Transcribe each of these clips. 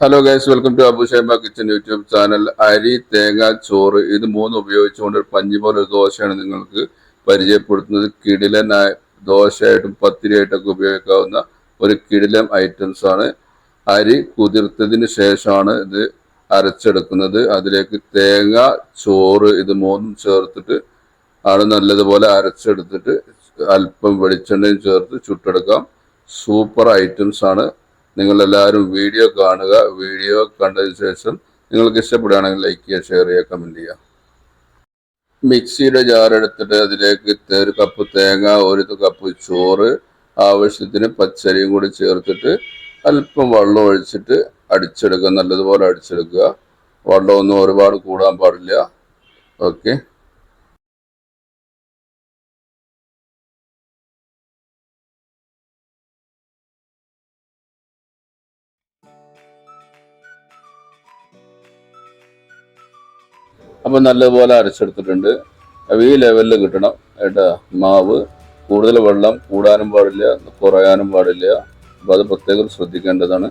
Hello guys welcome to Abu Shaima kitchen YouTube channel അരി തേങ്ങ ചോറ് ഇത് മൂന്ന് ഉപയോഗിച്ചുകൊണ്ട് ഒരു പഞ്ഞി പോലെ ഒരു ദോശയാണ് നിങ്ങൾക്ക് പരിചയപ്പെടുത്തുന്നത്. കിടിലനായ ദോശയായിട്ടും പത്തിരിയായിട്ടൊക്കെ ഉപയോഗിക്കാവുന്ന ഒരു കിടിലൻ ഐറ്റംസ് ആണ്. അരി കുതിർത്തതിന് ശേഷമാണ് ഇത് അരച്ചെടുക്കുന്നത്. അതിലേക്ക് തേങ്ങ ചോറ് ഇത് മൂന്നും ചേർത്തിട്ട് ആണ് നല്ലതുപോലെ അരച്ചെടുത്തിട്ട് അല്പം വെളിച്ചെണ്ണയും ചേർത്ത് ചുട്ടെടുക്കാം. സൂപ്പർ ഐറ്റംസ് ആണ്. നിങ്ങൾ എല്ലാവരും വീഡിയോ കാണുക. വീഡിയോ കണ്ടതിന് ശേഷം നിങ്ങൾക്ക് ഇഷ്ടപ്പെടുകയാണെങ്കിൽ ലൈക്ക് ചെയ്യുക ഷെയർ ചെയ്യുക കമന്റ് ചെയ്യുക. മിക്സിയുടെ ജാർ എടുത്തിട്ട് അതിലേക്ക് ഒരു കപ്പ് തേങ്ങ ഒരു കപ്പ് ചോറ് ആവശ്യത്തിന് പച്ചരിയും കൂടി ചേർത്തിട്ട് അല്പം വെള്ളം ഒഴിച്ചിട്ട് അടിച്ചെടുക്കുക. നല്ലതുപോലെ അടിച്ചെടുക്കുക. വെള്ളമൊന്നും ഒരുപാട് കൂടാൻ പാടില്ല. ഓക്കെ അപ്പം നല്ലതുപോലെ അരച്ചെടുത്തിട്ടുണ്ട്. അപ്പോൾ ഈ ലെവലിൽ കിട്ടണം ഏട്ടാ മാവ് കൂടുതൽ വെള്ളം കൂടാനും പാടില്ല കുറയാനും പാടില്ല. അപ്പോൾ അത് പ്രത്യേകം ശ്രദ്ധിക്കേണ്ടതാണ്.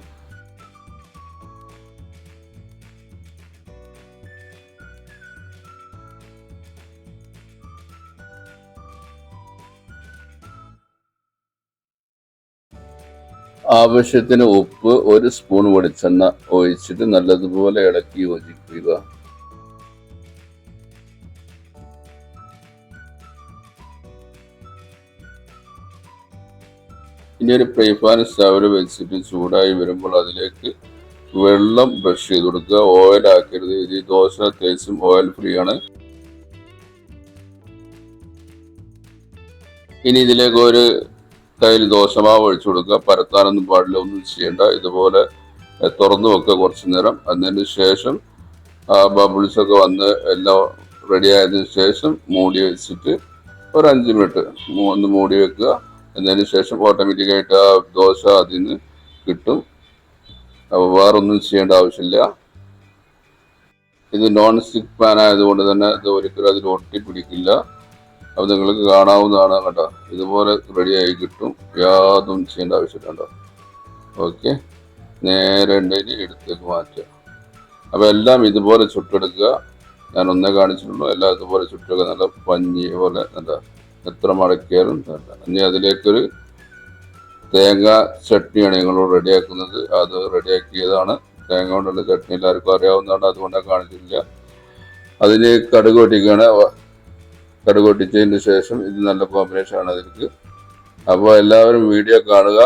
ആവശ്യത്തിന് ഉപ്പ് ഒരു സ്പൂൺ വെളിച്ചെണ്ണ ഒഴിച്ചിട്ട് നല്ലതുപോലെ ഇളക്കി യോജിപ്പിക്കുക. ഇനി ഒരു ഫ്രൈ പാൻ വെച്ചിട്ട് ചൂടായി വരുമ്പോൾ അതിലേക്ക് വെള്ളം ബ്രഷ് ചെയ്ത് കൊടുക്കുക. ഓയിൽ ആക്കരുത്. ഇത് ദോശ തേച്ചും ഓയിൽ ഫ്രീ ആണ്. ഇനി ഇതിലേക്ക് ഒരു കയ്യിൽ ദോശമാവ് ഒഴിച്ചു കൊടുക്കുക. പരത്താനൊന്നും പാടില്ല. ഒന്നും ചെയ്യേണ്ട. ഇതുപോലെ തുറന്നു വെക്കുക കുറച്ച് നേരം. അതിന് ശേഷം ബബിൾസ് ഒക്കെ വന്ന് എല്ലാം റെഡി ആയതിനു ശേഷം മൂടി വെച്ചിട്ട് ഒരു അഞ്ച് മിനിറ്റ് ഒന്ന് മൂടി വെക്കുക. എന്നതിന് ശേഷം ഓട്ടോമാറ്റിക്കായിട്ട് ആ ദോശ അതിൽ നിന്ന് കിട്ടും. അപ്പോൾ വേറൊന്നും ചെയ്യേണ്ട ആവശ്യമില്ല. ഇത് നോൺ സ്റ്റിക്ക് പാൻ ആയതുകൊണ്ട് തന്നെ ഇത് ഒരിക്കലും അതിൽ ഒട്ടി പിടിക്കില്ല. അപ്പോൾ നിങ്ങൾക്ക് കാണാവുന്നതാണ് കേട്ടോ. ഇതുപോലെ റെഡിയായി കിട്ടും. യാതൊന്നും ചെയ്യേണ്ട ആവശ്യമില്ല കേട്ടോ. ഓക്കെ നേരെ ഉണ്ടെങ്കിൽ എടുത്തേക്ക് മാറ്റുക അപ്പോൾ എല്ലാം ഇതുപോലെ ചുട്ടെടുക്കുക. ഞാൻ ഒന്നേ കാണിച്ചിട്ടുള്ളൂ. എല്ലാം ഇതുപോലെ ചുട്ടെടുക്കുക നല്ല പഞ്ഞി പോലെ എന്താ എത്ര മടക്കിയാലും നല്ല ഇനി അതിലേക്കൊരു തേങ്ങ ചട്നിയാണ് ഞങ്ങൾ റെഡിയാക്കുന്നത്. അത് റെഡിയാക്കിയതാണ്. തേങ്ങ കൊണ്ടുള്ള ചട്നി എല്ലാവർക്കും അറിയാവുന്നതാണ്. അതുകൊണ്ടാണ് കാണിച്ചിട്ടില്ല. അതിന് കടുക് പൊട്ടിക്കുകയാണ്. കടുക് പൊട്ടിച്ചതിന് ശേഷം ഇത് നല്ല കോമ്പിനേഷൻ ആണ് അതിലേക്ക് അപ്പോൾ എല്ലാവരും വീഡിയോ കാണുക.